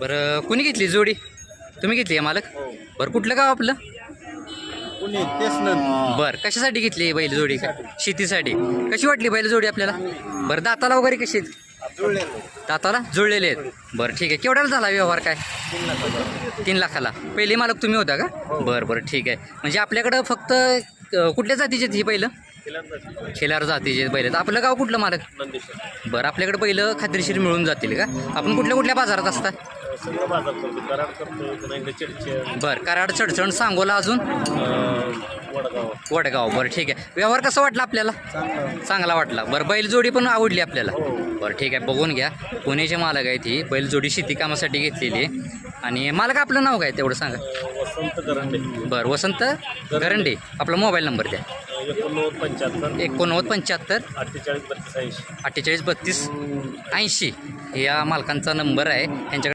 बरं कुणी घेतली जोडी? तुम्ही घेतली आहे मालक? बरं कुठलं गाव आपलं? कुणी? तेच बरं कशासाठी घेतली ही बैल जोडी? का शेतीसाठी. कशी वाटली बैल जोडी आपल्याला? बरं दाताला वगैरे कशी आहेत? दाताला? जुळलेले आहेत. बरं ठीक आहे. केवढ्याला झाला व्यवहार काय? तीन लाखाला. पहिले मालक तुम्ही होता का? बरं बरं ठीक आहे. म्हणजे आपल्याकडं फक्त अं, कुठल्या जातीचे आहेत ही पहिलं खिलार जातीचे बैल. आहेत आपलं गाव कुठलं मालक? बरं आपल्याकडे पहिलं खात्रीशीर मिळून जातील का? आपण कुठल्या कुठल्या बाजारात असता सगळं बाजार करतो. कराड करतो पुन्हा इकडे चिडचे बरं कराड चढचण सांगोला अजून? वडगाव. वडगाव बरं ठीक आहे. व्यवहार कसा वाटला आपल्याला? चांगला. वाटला. बरं बैलजोडी पण आवडली आपल्याला. बरं ठीक आहे बघून घ्या. पुण्याचे मालक आहेत ही. बैलजोडी शेती कामासाठी घेतलेली आहे. आणि मालक आपलं नाव काय तेवढं सांगा. वसंत बरं वसंत गरंडे. आपला मोबाईल नंबर द्या. एकोणनव्वद पंच्याहत्तर. एकोणनव्वद पंच्याहत्तर. अठ्ठेचाळीस बत्तीस ऐंशी. अठ्ठेचाळीस बत्तीस ऐंशी. या मालकांचा नंबर आहे. यांच्याकडे